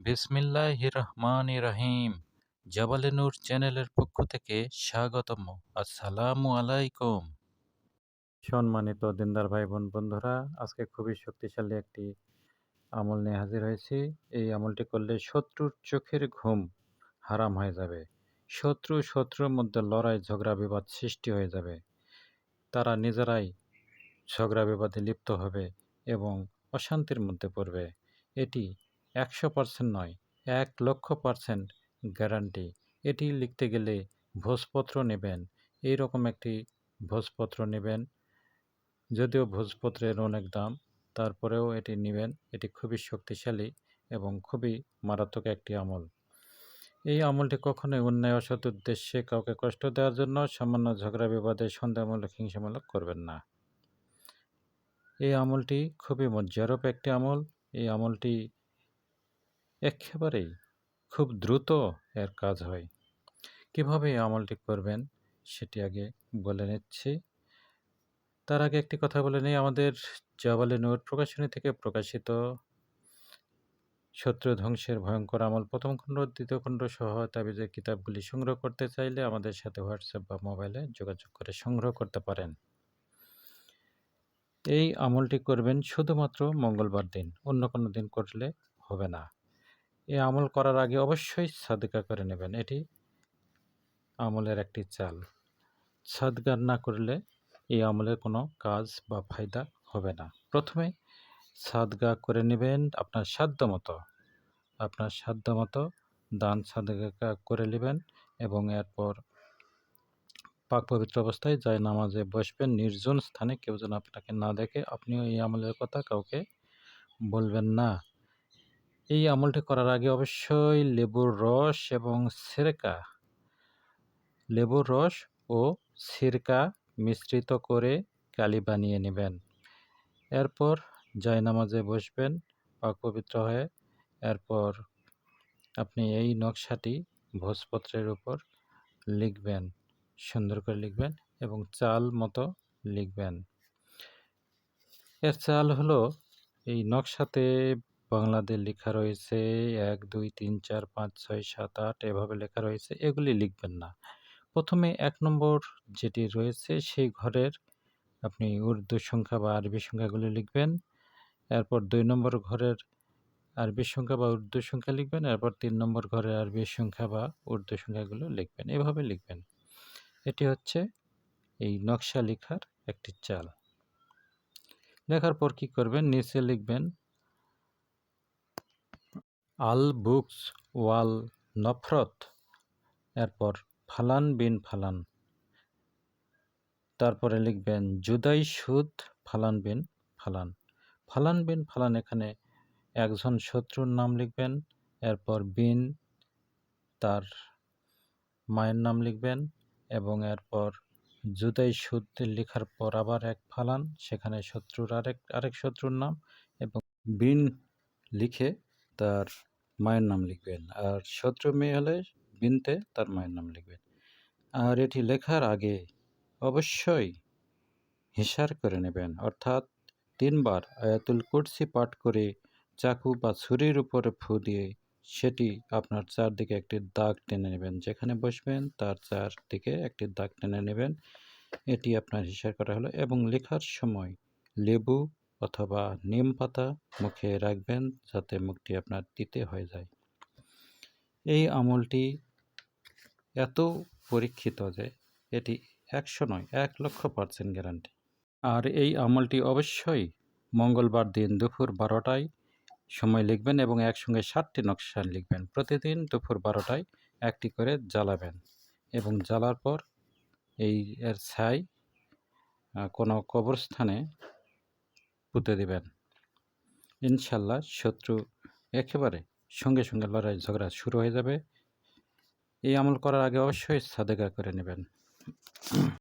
বিসমিল্লাহ রহমান রহিম জাবালে নূর চ্যানেলের পক্ষ থেকে স্বাগতম আসসালামু আলাইকুম। সম্মানিত দিনদার ভাই বোন বন্ধুরা, আজকে খুবই শক্তিশালী একটি আমল নিয়ে হাজির হয়েছি। এই আমলটি করলে শত্রুর চোখের ঘুম হারাম হয়ে যাবে। শত্রু শত্রুর মধ্যে লড়াই, ঝগড়া, বিবাদ সৃষ্টি হয়ে যাবে। তারা নিজেরাই ঝগড়া, বিবাদে লিপ্ত হবে এবং অশান্তির মধ্যে পড়বে। এটি একশো পার্সেন্ট নয়, এক লক্ষ পার্সেন্ট গ্যারান্টি। এটি লিখতে গেলে ভোজপত্র নেবেন। এই রকম একটি ভোজপত্র নেবেন, যদিও ভোজপত্রের অনেক দাম, তারপরেও এটি নেবেন। এটি খুবই শক্তিশালী এবং খুবই মারাত্মক একটি আমল। এই আমলটি কখনোই অন্যায় অসৎ উদ্দেশ্যে কাউকে কষ্ট দেওয়ার জন্য সামান্য ঝগড়া, বিবাদে সন্দেহমূলক, হিংসামূলক করবেন না। এই আমলটি খুবই মজ্জারূপ একটি আমল। এই আমলটি একেবারেই খুব দ্রুত এর কাজ হয়। কীভাবে আমলটি করবেন সেটি আগে বলে নিচ্ছি। তার আগে একটি কথা বলে নিই, আমাদের জওয়ালে নূর প্রকাশনী থেকে প্রকাশিত শত্রু ধ্বংসের ভয়ঙ্কর আমল প্রথম খণ্ড, দ্বিতীয় খণ্ড সহ তাবিজের কিতাবগুলি সংগ্রহ করতে চাইলে আমাদের সাথে হোয়াটসঅ্যাপ বা মোবাইলে যোগাযোগ করে সংগ্রহ করতে পারেন। এই আমলটি করবেন শুধুমাত্র মঙ্গলবার দিন, অন্য কোনো দিন করলে হবে না। এই আমল করার আগে অবশ্যই সাদকা করে নেবেন। এটি আমলের একটি চাল। সাদকা না করলে এই আমলের কোনো কাজ বা ফায়দা হবে না। প্রথমে সাদগা করে নেবেন আপনার সাধ্য মতো। আপনার সাধ্য মতো দান সাদগা করে নেবেন এবং এরপর পাক পবিত্র অবস্থায় যায় নামাজে বসবেন। নির্জন স্থানে কেউ যেন আপনাকে না দেখে আপনিও এই আমলের কথা কাউকে বলবেন না। এই আমলটি করার আগে অবশ্যই লেবুর রস এবং সিরকা। লেবুর রস ও সিরকা মিশ্রিত করে কালি বানিয়ে নেবেন। এরপর নামাজে বসবেন পাক পবিত্র হয়ে। এরপর আপনি এই নকশাটি ভোজপত্রের উপর লিখবেন, সুন্দর করে লিখবেন এবং চাল মতো লিখবেন। এর চাল হলো এই নকশাতে বাংলাতে লেখা রয়েছে এক, দুই, তিন, চার, পাঁচ, ছয়, সাত, আট, এভাবে লেখা রয়েছে। এগুলি লিখবেন না। প্রথমে এক নম্বর যেটি রয়েছে, সেই ঘরের আপনি উর্দু সংখ্যা বা আরবি সংখ্যাগুলি লিখবেন। এরপর দুই নম্বর ঘরের আরবি সংখ্যা বা উর্দু সংখ্যা লিখবেন। এরপর তিন নম্বর ঘরের আরবি সংখ্যা বা উর্দু সংখ্যাগুলো লিখবেন। এভাবে লিখবেন। এটি হচ্ছে এই নকশা লেখার একটি চাল। লেখার পর কি করবেন? নিচে লিখবেন আল বুকস ওয়াল নফরত। এরপর ফালান বিন ফালান। তারপরে লিখবেন জুদাই সুদ ফালান বিন ফালান। ফালান বিন ফালান এখানে একজন শত্রুর নাম লিখবেন, এরপর বিন তার মায়ের নাম লিখবেন এবং এরপর জুদাই সুদ লেখার পর আবার এক ফালান, সেখানে শত্রুর আরেক আরেক শত্রুর নাম এবং বিন লিখে তার মায়ের নাম লিখবেন। আর শত্রু মেয়ে হলে বিনতে তার মায়ের নাম লিখবেন। আর এটি লেখার আগে অবশ্যই হিসার করে নেবেন। অর্থাৎ তিনবার আয়াতুল কুরসি পাঠ করে চাকু বা ছুরির উপরে ফু দিয়ে সেটি আপনার চারদিকে একটি দাগ টেনে নেবেন। যেখানে বসবেন, তার চারদিকে একটি দাগ টেনে নেবেন। এটি আপনার হিসার করা হলো এবং লেখার সময় লেবু অথবা নিম পাতা মুখে রাখবেন যাতে মুখটি আপনার তিতে হয়ে যায়। এই আমলটি এত পরীক্ষিত যে এটি একশো নয়, এক লক্ষ পার্সেন্ট গ্যারান্টি। আর এই আমলটি অবশ্যই মঙ্গলবার দিন দুপুর বারোটায় সময় লিখবেন এবং একসঙ্গে সাতটি নকশা লিখবেন। প্রতিদিন দুপুর বারোটায় একটি করে জ্বালাবেন এবং জ্বালার পর এই এর ছাই কোনো কবরস্থানে পুঁতে দেবেন। ইনশাল্লাহ শত্রু একেবারে সঙ্গে সঙ্গে লড়াই ঝগড়া শুরু হয়ে যাবে। এই আমল করার আগে অবশ্যই সাদেগা করে নেবেন।